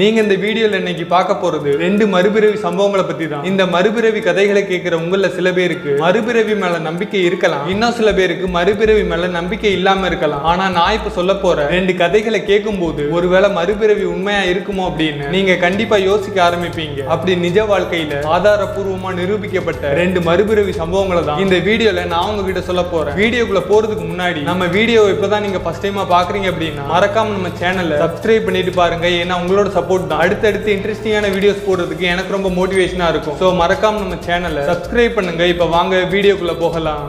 நீங்க இந்த வீடியோல இன்னைக்கு பார்க்க போறது ரெண்டு மறுபிறவி சம்பவங்களை பத்தி தான் இந்த மறுபிறவி கதைகளை கேட்கிற உங்கள சில பேருக்கு மறுபிறவி மேல நம்பிக்கை இருக்கலாம். இன்னும் சில பேருக்கு மறுபிறவி மேல நம்பிக்கை இல்லாம இருக்கலாம். ஆனா நான் இப்ப சொல்ல போற ரெண்டு கதைகளை கேட்கும்போது ஒருவேளை மறுபிறவி உண்மையா இருக்குமோ அப்படின்னு நீங்க கண்டிப்பா யோசிக்க ஆரம்பிப்பீங்க. அப்படி நிஜ வாழ்க்கையில ஆதாரபூர்வமா நிரூபிக்கப்பட்ட ரெண்டு மறுபிறவி சம்பவங்களை தான் இந்த வீடியோல நான் உங்ககிட்ட சொல்ல போறேன். வீடியோக்குள்ள போறதுக்கு முன்னாடி நம்ம வீடியோ இப்பதான் நீங்க ஃபர்ஸ்ட் டைமா பாக்குறீங்க அப்படின்னா மறக்காம நம்ம சேனலை சப்ஸ்கிரைப் பண்ணிட்டு பாருங்க. ஏன்னா உங்களோட சப்போர்ட் தான். அடுத்தடுத்து இன்ட்ரெஸ்டிங்கான வீடியோஸ் போடுறதுக்கு எனக்கு ரொம்ப மோட்டிவேஷனா இருக்கும். ஸோ மறக்காம நம்ம சேனலை சப்ஸ்கிரைப் பண்ணுங்க. இப்ப வாங்க வீடியோக்குள்ள போகலாம்.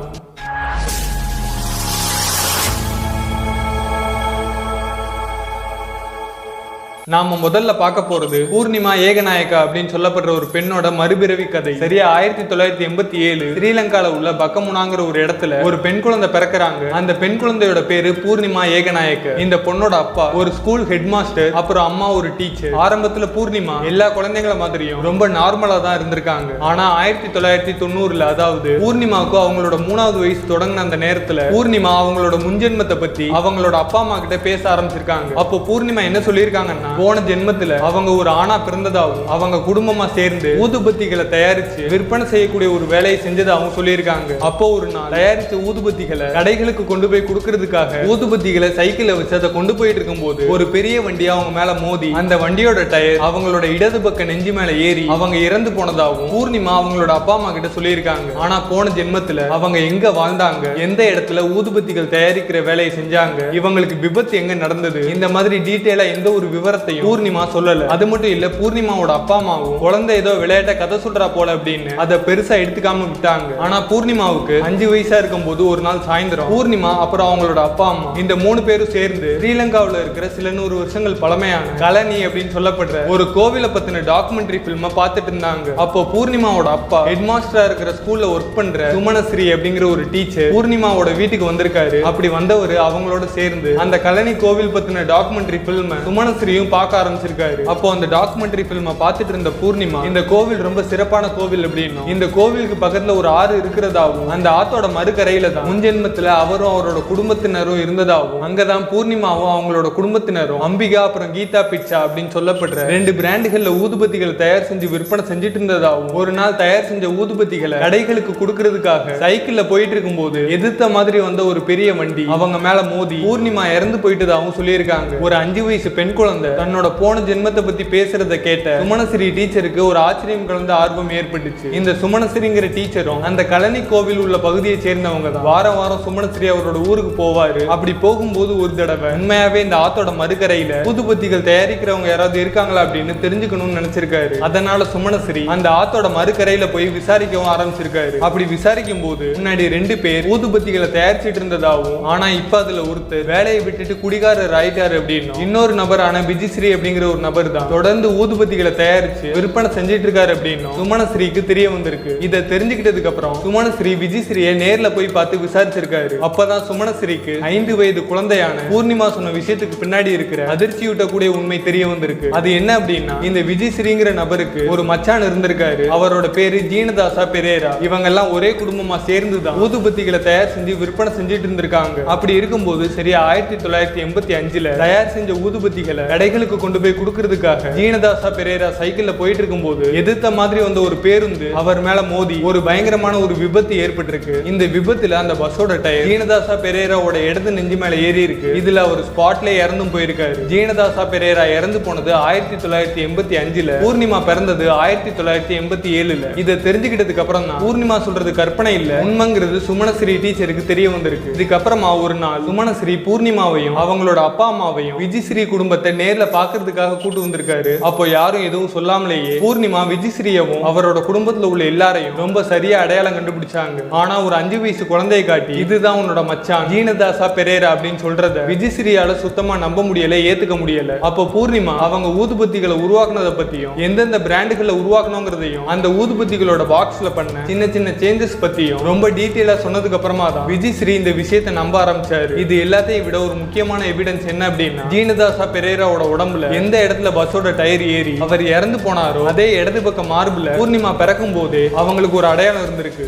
நாம முதல்ல பார்க்க போறது பூர்ணிமா ஏகநாயக்கா அப்படின்னு சொல்லப்படுற ஒரு பெண்ணோட மறுபிறவி கதை. சரியா ஆயிரத்தி தொள்ளாயிரத்தி எண்பத்தி ஏழு ஸ்ரீலங்கால உள்ள பக்கமுனாங்கிற ஒரு இடத்துல ஒரு பெண் குழந்தை பிறக்கிறாங்க. அந்த பெண் குழந்தையோட பேரு பூர்ணிமா ஏகநாயக்க. இந்த பொண்ணோட அப்பா ஒரு ஸ்கூல் ஹெட் மாஸ்டர் அப்புறம் அம்மா ஒரு டீச்சர் ஆரம்பத்துல பூர்ணிமா எல்லா குழந்தைங்கள மாதிரியும் ரொம்ப நார்மலா தான் இருந்திருக்காங்க. ஆனா ஆயிரத்தி தொள்ளாயிரத்தி தொண்ணூறுல அதாவது பூர்ணிமாவுக்கு அவங்களோட மூணாவது வயசு தொடங்கின அந்த நேரத்துல பூர்ணிமா அவங்களோட முன்ஜென்மத்தை பத்தி அவங்களோட அப்பா அம்மா கிட்ட பேச ஆரம்பிச்சிருக்காங்க. அப்போ பூர்ணிமா என்ன சொல்லியிருக்காங்கன்னா போன ஜென்மத்துல அவங்க ஒரு ஆணா பிறந்ததாகவும் அவங்க குடும்பமா சேர்ந்து ஊதுபத்திகளை தயாரிச்சு விற்பனை செய்யக்கூடிய ஒரு வேலையை செஞ்சதாகவும் சொல்லியிருக்காங்க. அப்போ ஒரு நாள் தயாரிச்ச ஊதுபத்திகளை கடைகளுக்கு கொண்டு போய் கொடுக்கறதுக்காக ஊதுபத்திகளை சைக்கிள்ல வச்சு அதை கொண்டு போயிட்டு இருக்கும்போது ஒரு பெரிய வண்டி அவங்க மேல மோதி அந்த வண்டியோட டயர் அவங்களோட இடது பக்க நெஞ்சு மேல ஏறி அவங்க இறந்து போனதாகவும் பூர்ணிமா அவங்களோட அப்பா அம்மா கிட்ட சொல்லியிருக்காங்க. ஆனா போன ஜென்மத்துல அவங்க எங்க வாழ்ந்தாங்க எந்த இடத்துல ஊதுபத்திகள் தயாரிக்கிற வேலையை செஞ்சாங்க இவங்களுக்கு விபத்து எங்க நடந்தது இந்த மாதிரி டீட்டெயிலா எந்த ஒரு விவரத்தை விவரத்தையும் பூர்ணிமா சொல்லல. அது மட்டும் இல்ல பூர்ணிமாவோட அப்பா அம்மாவும் குழந்தை ஏதோ விளையாட்ட கதை சொல்றா போல அப்படின்னு அதை பெருசா எடுத்துக்காம விட்டாங்க. ஆனா பூர்ணிமாவுக்கு அஞ்சு வயசா இருக்கும்போது ஒரு நாள் சாயந்தரம் பூர்ணிமா அப்புறம் அவங்களோட அப்பா அம்மா இந்த மூணு பேரும் சேர்ந்து ஸ்ரீலங்காவுல இருக்கிற சில நூறு வருஷங்கள் பழமையான கலனி அப்படின்னு சொல்லப்படுற ஒரு கோவிலை பத்தின டாக்குமெண்ட்ரி பிலிம பார்த்துட்டு இருந்தாங்க. அப்போ பூர்ணிமாவோட அப்பா ஹெட் மாஸ்டரா இருக்கிற ஸ்கூல்ல ஒர்க் பண்ற சுமனஸ்ரீ அப்படிங்கிற ஒரு டீச்சர் பூர்ணிமாவோட வீட்டுக்கு வந்திருக்காரு. அப்படி வந்தவர் அவங்களோட சேர்ந்து அந்த கலனி கோவில் பத்தின டாக்குமெண்ட்ரி பிலிம சுமனஸ்ரீயும் பார்க்க ஆரம்பிச்சிருக்காரு. அப்போ அந்த டாக்குமெண்ட்ரி பிலிம பார்த்துட்டு இருந்த பூர்ணிமா இந்த கோவில் ரொம்ப சிறப்பான கோவில் அப்படின்னா இந்த கோவிலுக்கு பக்கத்துல ஒரு ஆறு இருக்கிறதாவும் அந்த ஆத்தோட மறுக்கரையில தான் முன்ஜென்மத்துல அவரும் அவரோட குடும்பத்தினரும் இருந்ததாகவும் அங்கதான் பூர்ணிமாவும் அவங்களோட குடும்பத்தினரும் அம்பிகா அப்புறம் கீதா பிச்சா அப்படின்னு சொல்லப்படுற ரெண்டு பிராண்டுகள்ல ஊதுபத்திகளை தயார் செஞ்சு விற்பனை செஞ்சுட்டு இருந்ததாகவும் ஒரு நாள் தயார் செஞ்ச ஊதுபத்திகளை கடைகளுக்கு கொடுக்கறதுக்காக சைக்கிள்ல போயிட்டு இருக்கும்போது எதிர்த்த மாதிரி வந்த ஒரு பெரிய வண்டி அவங்க மேல மோதி பூர்ணிமா இறந்து போயிட்டதாகவும் சொல்லியிருக்காங்க. ஒரு அஞ்சு வயசு பெண் குழந்தை தன்னோட போன ஜென்மத்தை பத்தி பேசுறத கேட்ட சுமனஸ்ரீ டீச்சருக்கு ஒரு ஆச்சரியம் கலந்த ஆர்வம் ஏற்பட்டுச்சு. இந்த சுமனஸ்ரீங்கிற டீச்சரும் அந்த கழனி கோவில் உள்ள பகுதியை சேர்ந்தவங்க தான். வாரம் வாரம் சுமனஸ்ரீ அவரோட ஊருக்கு போவாரு. அப்படி போகும்போது ஒரு தடவை உண்மையாவே இந்த ஆத்தோட மறுக்கரையில ஊதுபத்திகள் தயாரிக்கிறவங்க யாராவது இருக்காங்களா அப்படின்னு தெரிஞ்சுக்கணும்னு நினைச்சிருக்காரு. அதனால சுமணசிரி அந்த ஆத்தோட மறுக்கரையில போய் விசாரிக்கவும் ஆரம்பிச்சிருக்காரு. அப்படி விசாரிக்கும் போது முன்னாடி ரெண்டு பேர் ஊதுபத்திகளை தயாரிச்சிட்டு இருந்ததாகவும் ஆனா இப்ப அதுல ஒருத்தர் வேலையை விட்டுட்டு குடிகாரர் ஆயிட்டாரு அப்படின்னு. இன்னொரு நபரான பிஜி மிஸ்ரி அப்படிங்கிற ஒரு நபர் தான். தொடர்ந்து ஊதுபத்திகளை தயாரிச்சு விற்பனை செஞ்சிட்டு இருக்காரு அப்படின்னு சுமனஸ்ரீக்கு தெரிய வந்திருக்கு. இதை தெரிஞ்சுக்கிட்டதுக்கு அப்புறம் சுமனஸ்ரீ விஜய்ஸ்ரீயை நேர்ல போய் பார்த்து விசாரிச்சிருக்காரு. அப்பதான் சுமனஸ்ரீக்கு ஐந்து வயது குழந்தையான பூர்ணிமா சொன்ன விஷயத்துக்கு பின்னாடி இருக்கிற அதிர்ச்சியூட்டக்கூடிய உண்மை தெரிய வந்திருக்கு. அது என்ன அப்படின்னா இந்த விஜய்ஸ்ரீங்கிற நபருக்கு ஒரு மச்சான் இருந்திருக்காரு. அவரோட பேரு ஜீனதாசா பெரேரா. இவங்க எல்லாம் ஒரே குடும்பமா சேர்ந்து தான் ஊதுபத்திகளை தயார் செஞ்சு விற்பனை செஞ்சுட்டு இருந்திருக்காங்க. அப்படி இருக்கும்போது சரியா ஆயிரத்தி தொள்ளாயிரத்தி எண்பத்தி அஞ்சுல தயார் செஞ்ச ஊதுபத்திகளை கடைகள் கடைகளுக்கு கொண்டு போய் கொடுக்கறதுக்காக ஜீனதாசா பெரேரா சைக்கிள்ல போயிட்டு இருக்கும்போது எதிர்த்த மாதிரி வந்த ஒரு பேருந்து அவர் மேல மோதி ஒரு பயங்கரமான ஒரு விபத்து ஏற்பட்டிருக்கு. இந்த விபத்துல அந்த பஸ்ஸோட டயர் ஜீனதாசா பெரேராவோட இடது நெஞ்சு மேல ஏறி இருக்கு. இதுல அவர் ஸ்பாட்ல இறந்தும் போயிருக்காரு. ஜீனதாசா பெரேரா இறந்து போனது ஆயிரத்தி தொள்ளாயிரத்தி எண்பத்தி அஞ்சுல. பூர்ணிமா பிறந்தது ஆயிரத்தி தொள்ளாயிரத்தி எண்பத்தி ஏழுல. இதை தெரிஞ்சுக்கிட்டதுக்கு அப்புறம் தான் பூர்ணிமா சொல்றது கற்பனை இல்ல. உண்மைங்கிறது சுமணஸ்ரீ டீச்சருக்கு தெரிய வந்திருக்கு. இதுக்கப்புறமா ஒரு நாள் சுமணஸ்ரீ பூர்ணிமாவையும் அவங்களோட அப்பா அம்மாவையும் விஜிஸ்ரீ குடும்பத்தை நேர்ல பாக்குறதுக்காக கூட்டு வந்திருக்காரு. அப்போ யாரும் எதுவும் சொல்லாமலேயே பூர்ணிமா விஜிஸ்ரீயவும் அவரோட குடும்பத்துல உள்ள எல்லாரையும் ரொம்ப சரியா அடையாளம் கண்டுபிடிச்சாங்க. ஆனா ஒரு அஞ்சு வயசு குழந்தையை காட்டி இதுதான் உன்னோட மச்சான் ஜீனதாசா பெரேரா அப்படின்னு சொல்றத விஜிஸ்ரீயால சுத்தமா நம்ப முடியல ஏத்துக்க முடியல. அப்போ பூர்ணிமா அவங்க ஊதுபத்திகளை உருவாக்குனதை பத்தியும் எந்தெந்த பிராண்டுகளை உருவாக்கணுங்கிறதையும் அந்த ஊதுபத்திகளோட பாக்ஸ்ல பண்ண சின்ன சின்ன சேஞ்சஸ் பத்தியும் ரொம்ப டீட்டெயிலா சொன்னதுக்கு அப்புறமா தான் விஜயஸ்ரீ இந்த விஷயத்தை நம்ப ஆரம்பிச்சாரு. இது எல்லாத்தையும் விட ஒரு முக்கியமான எவிடன்ஸ் என்ன அப்படின்னா ஜீனதாசா பெரேராவோட உடம்புல. எந்த இடத்துல பஸ்ஸோட டயர் ஏறி அவர் இறந்து போனாரோ அதே இடது பக்கம் மார்புல பூர்ணிமா பிறக்கும் போதே அவங்களுக்கு ஒரு அடையாளம் இருந்திருக்கு.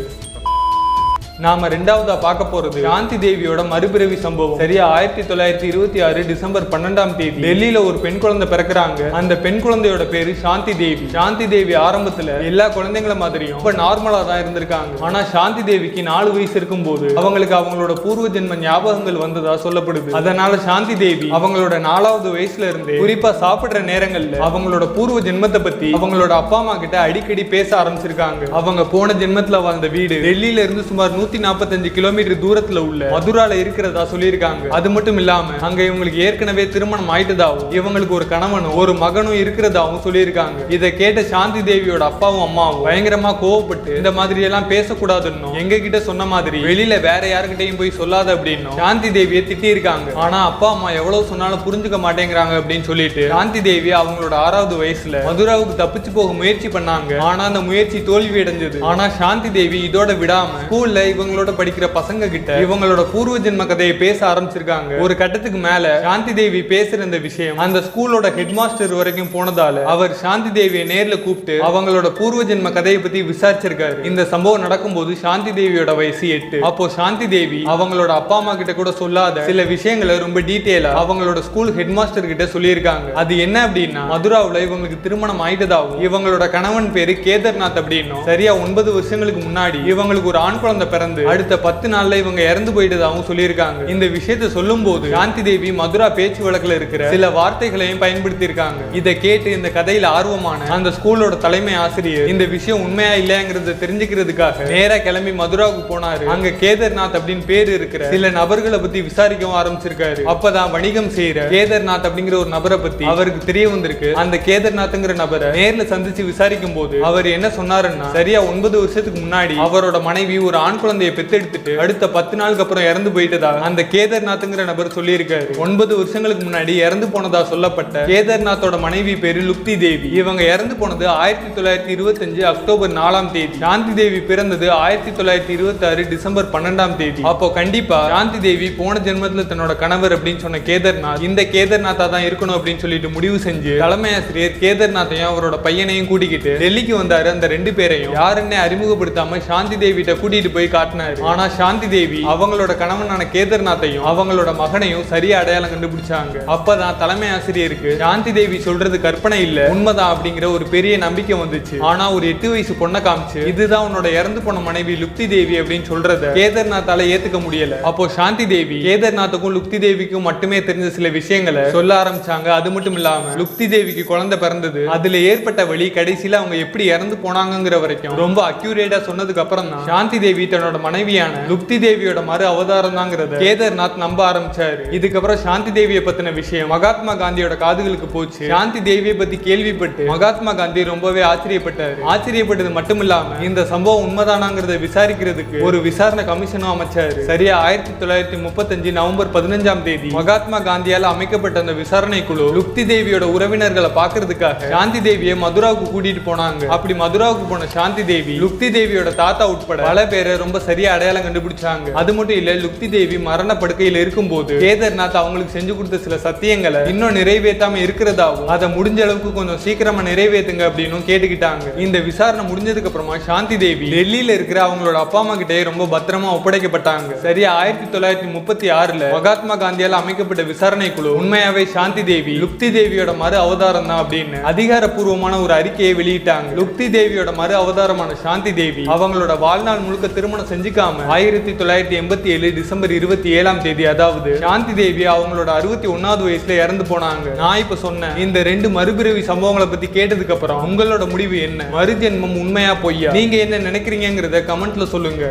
நாம ரெண்டாவதா பார்க்க போறது சாந்தி தேவியோட மறுபிறவி சம்பவம். சரியா ஆயிரத்தி தொள்ளாயிரத்தி இருபத்தி ஆறு டிசம்பர் பன்னெண்டாம் தேதி டெல்லியில ஒரு பெண் குழந்தை பிறக்குறாங்க. அந்த பெண் குழந்தையோட பேரு சாந்தி தேவி. சாந்தி தேவி ஆரம்பத்துல எல்லா குழந்தைங்கள மாதிரியும் ரொம்ப நார்மலா தான் இருந்திருக்காங்க. ஆனா சாந்தி தேவிக்கு நாலு வயசு இருக்கும் போது அவங்களுக்கு அவங்களோட பூர்வ ஜென்ம ஞாபகங்கள் வந்ததா சொல்லப்படுது. அதனால சாந்தி தேவி அவங்களோட நாலாவது வயசுல இருந்து குறிப்பா சாப்பிடுற நேரங்கள்ல அவங்களோட பூர்வ ஜென்மத்தை பத்தி அவங்களோட அப்பா அம்மா கிட்ட அடிக்கடி பேச ஆரம்பிச்சிருக்காங்க. அவங்க போன ஜென்மத்துல வாழ்ந்த வீடு டெல்லியில இருந்து சுமார் நூத்தி நாற்பத்தஞ்சு கிலோமீட்டர் தூரத்துல உள்ள மதுரால இருக்கிறதா சொல்லியிருக்காங்க. அது மட்டும் இல்லாம அங்க இவங்களுக்கு ஏற்கனவே திருமணம் ஆயிட்டதாவும் இவங்களுக்கு ஒரு கணவனும் ஒரு மகனும் இருக்கிறதாவும் சொல்லியிருக்காங்க. இதை கேட்ட சாந்தி தேவியோட அப்பாவும் அம்மாவும் பயங்கரமா கோவப்பட்டு இந்த மாதிரி எல்லாம் பேசக்கூடாதுன்னு எங்க கிட்ட சொன்ன மாதிரி வெளியில வேற யாருக்கிட்டையும் போய் சொல்லாத அப்படின்னு சாந்தி தேவியை திட்டி இருக்காங்க ஆனா அப்பா அம்மா எவ்வளவு சொன்னாலும் புரிஞ்சுக்க மாட்டேங்கிறாங்க அப்படின்னு சொல்லிட்டு சாந்தி தேவி அவங்களோட ஆறாவது வயசுல மதுராவுக்கு தப்பிச்சு போக முயற்சி பண்ணாங்க. ஆனா அந்த முயற்சி தோல்வி அடைஞ்சது ஆனா சாந்தி தேவி இதோட விடாம ஸ்கூல்ல இவங்களோட படிக்கிற பசங்க கிட்ட இவங்களோட பூர்வ ஜென்ம கதையை பேச ஆரம்பிச்சிருக்காங்க. ஒரு கட்டத்துக்கு மேல சாந்தி தேவி பேசுற இந்த விஷயம் அந்த ஸ்கூலோட ஹெட் மாஸ்டர் வரைக்கும் போனதால அவர் சாந்தி தேவியை நேர்ல கூப்பிட்டு அவங்களோட பூர்வ ஜென்ம கதையை பத்தி விசாரிச்சிருக்காரு. இந்த சம்பவம் நடக்கும்போது சாந்தி தேவியோட வயசு எட்டு. அப்போ சாந்தி தேவி அவங்களோட அப்பா அம்மா கிட்ட கூட சொல்லாத சில விஷயங்களை ரொம்ப டீட்டெயிலா அவங்களோட ஸ்கூல் ஹெட் மாஸ்டர் கிட்ட சொல்லியிருக்காங்க. அது என்ன அப்படின்னா மதுராவுல இவங்களுக்கு திருமணம் ஆயிட்டதாகவும் இவங்களோட கணவன் பேரு கேதர்நாத் அப்படின்னும். சரியா ஒன்பது வருஷங்களுக்கு முன்னாடி இவங்களுக்கு ஒரு ஆண் குழந்தை பிறந்த அடுத்த பத்து நாள்ல இவங்க இறந்து போயிட்டதாகவும் சொல்லியிருக்காங்க. இந்த விஷயத்தை சொல்லும் போது சாந்தி தேவி மதுரா பேச்சு வழக்குல இருக்கிற சில வார்த்தைகளையும் பயன்படுத்தி இருக்காங்க இதை கேட்டு இந்த கதையில ஆர்வமான அந்த ஸ்கூலோட தலைமை ஆசிரியர் இந்த விஷயம் உண்மையா இல்லையாங்கிறத தெரிஞ்சுக்கிறதுக்காக நேரா கிளம்பி மதுராவுக்கு போனாரு. அங்க கேதர்நாத் அப்படின்னு பேர் இருக்கிற சில நபர்களை பத்தி விசாரிக்கவும் ஆரம்பிச்சிருக்காரு. அப்பதான் வணிகம் செய்யற கேதர்நாத் அப்படிங்கிற ஒரு நபரை பத்தி அவருக்கு தெரிய வந்திருக்கு. அந்த கேதர்நாத்ங்கிற நபரை நேர்ல சந்திச்சு விசாரிக்கும் போது அவர் என்ன சொன்னாருன்னா சரியா ஒன்பது வருஷத்துக்கு முன்னாடி அவரோட மனைவி ஒரு ஆண் குழந்தையை பெத்தெடுத்துட்டு அடுத்த பத்து நாளுக்கு அப்புறம் இறந்து போயிட்டதா? அந்த கேதர்நாத்ங்கிற நபர் சொல்லியிருக்காரு. ஒன்பது வருஷங்களுக்கு முன்னாடி இறந்து போனதா சொல்லப்பட்ட கேதர்நாத்தோட மனைவி பேரு லுப்தி தேவி. இவங்க இறந்து போனது ஆயிரத்தி தொள்ளாயிரத்தி இருபத்தஞ்சு அக்டோபர் நாலாம் தேதி. சாந்தி தேவி பிறந்தது ஆயிரத்தி தொள்ளாயிரத்தி இருபத்தி ஆறு டிசம்பர் பன்னெண்டாம் தேதி. அப்போ கண்டிப்பா சாந்தி தேவி போன ஜென்மத்துல தன்னோட கணவர் அப்படின்னு சொன்ன கேதர்நாத் இந்த கேதர்நாத்தா தான் இருக்கணும் அப்படின்னு சொல்லிட்டு முடிவு செஞ்சு தலைமை ஆசிரியர் கேதர்நாத்தையும் அவரோட பையனையும் கூட்டிக்கிட்டு டெல்லிக்கு வந்தாரு அந்த ரெண்டு பேரையும். யாருன்னே அறிமுகப்படுத்தாம சாந்தி தேவிட்ட கூட்டிட்டு போய் காட்டினாரு. ஆனா சாந்தி தேவி அவங்களோட கணவனான கேதர்நாத்தையும் அவங்களோட மகனையும் சரியா அடையாளம் கண்டுபிடிச்சாங்க. அப்பதான் தலைமை ஆசிரியருக்கு சாந்தி தேவி சொல்றது கற்பனை இல்ல உண்மைதான் அப்படிங்கிற ஒரு பெரிய நம்பிக்கை வந்துச்சு. ஆனா ஒரு எட்டு வயசு பொண்ணை காமிச்சு இதுதான் உன்னோட இறந்து போன மனைவி லுப்தி தேவி அப்படின்னு சொல்றத கேதர்நாத்தால ஏத்துக்க முடியல. அப்போ சாந்தி தேவி கேதர்நாத்துக்கும் லுப்தி தேவிக்கும் மட்டுமே தெரிஞ்ச சில விஷயங்களை சொல்ல ஆரம்பிச்சாங்க. அது மட்டும் இல்லாம லுப்தி தேவிக்கு குழந்தை பிறந்தது. அதுல ஏற்பட்ட வழி கடைசியில அவங்க எப்படி இறந்து போனாங்கங்கிற வரைக்கும் ரொம்ப அக்யூரேட்டா சொன்னதுக்கு அப்புறம் தான் சாந்தி தேவி தன்னோட தன்னோட மனைவியான லுப்தி தேவியோட மறு அவதாரம் தாங்கிறத கேதர்நாத் நம்ப ஆரம்பிச்சாரு. இதுக்கப்புறம் சாந்தி தேவியை பத்தின விஷயம் மகாத்மா காந்தியோட காதுகளுக்கு போச்சு. சாந்தி தேவியை பத்தி கேள்விப்பட்டு மகாத்மா காந்தி ரொம்பவே ஆச்சரியப்பட்டாரு. ஆச்சரியப்பட்டது மட்டும் இல்லாம இந்த சம்பவம் உண்மைதானாங்கிறத விசாரிக்கிறதுக்கு ஒரு விசாரணை கமிஷனும் அமைச்சாரு. சரியா ஆயிரத்தி தொள்ளாயிரத்தி முப்பத்தஞ்சு நவம்பர் பதினஞ்சாம் தேதி மகாத்மா காந்தியால அமைக்கப்பட்ட அந்த விசாரணை குழு லுப்தி தேவியோட உறவினர்களை பாக்குறதுக்காக சாந்தி தேவியை மதுராவுக்கு கூட்டிட்டு போனாங்க. அப்படி மதுராவுக்கு போன சாந்தி தேவி லுப்தி தேவியோட தாத்தா உட்பட பல பேரை ரொம்ப சரியா அடையாளம் கண்டுபிடிச்சாங்க. அது மட்டும் இல்ல லுப்தி தேவி மரண படுக்கையில் இருக்கும்போது கேதர்நாத் அவங்களுக்கு செஞ்சு கொடுத்த சில சத்தியங்களை இன்னும் நிறைவேற்றாம இருக்கிறதாவும் அதை முடிஞ்ச அளவுக்கு கொஞ்சம் சீக்கிரமா நிறைவேற்றுங்க அப்படின்னு கேட்டுக்கிட்டாங்க. இந்த விசாரணை முடிஞ்சதுக்கு அப்புறமா சாந்தி தேவி டெல்லியில இருக்கிற அவங்களோட அப்பா அம்மா கிட்டே ரொம்ப பத்திரமா ஒப்படைக்கப்பட்டாங்க. சரியா ஆயிரத்தி தொள்ளாயிரத்தி முப்பத்தி ஆறுல மகாத்மா காந்தியால் அமைக்கப்பட்ட விசாரணை குழு உண்மையாவே சாந்தி தேவி லுப்தி தேவியோட மறு அவதாரம் தான் அப்படின்னு அதிகாரப்பூர்வமான ஒரு அறிக்கையை வெளியிட்டாங்க. லுப்தி தேவியோட மறு அவதாரமான சாந்தி தேவி அவங்களோட வாழ்நாள் முழுக்க திருமணம் செஞ்சுக்காம ஆயிரத்தி தொள்ளாயிரத்தி எண்பத்தி ஏழு டிசம்பர் இருபத்தி ஏழாம் தேதி அதாவது சாந்தி தேவி அவங்களோட அறுபத்தி ஒன்னாவது வயசுல இறந்து போனாங்க. நான் இப்ப சொன்ன இந்த ரெண்டு மறுபிறவி சம்பவங்களை பத்தி கேட்டதுக்கு அப்புறம் உங்களோட முடிவு என்ன? மறுஜென்மம் உண்மையா பொய்யா? நீங்க என்ன நினைக்கிறீங்கிறத கமெண்ட்ல சொல்லுங்க.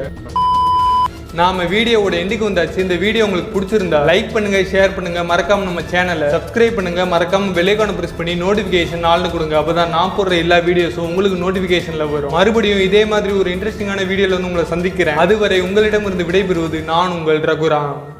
நாம வீடியோவோட எண்டுக்கு வந்தாச்சு. இந்த வீடியோ உங்களுக்கு பிடிச்சிருந்தா லைக் பண்ணுங்க ஷேர் பண்ணுங்க. மறக்காம நம்ம சேனலை சப்ஸ்கிரைப் பண்ணுங்க. மறக்காம பெல்லைக்கான பிரஸ் பண்ணி நோட்டிபிகேஷன் ஆள்னு கொடுங்க. அப்பதான் நான் போடுற எல்லா வீடியோஸும் உங்களுக்கு நோட்டிபிகேஷன்ல வரும். மறுபடியும் இதே மாதிரி ஒரு இன்ட்ரெஸ்டிங்கான வீடியோல வந்து உங்களை சந்திக்கிறேன். அதுவரை உங்களிடமிருந்து விடைபெறுவது நான் உங்கள் ரகுராம்.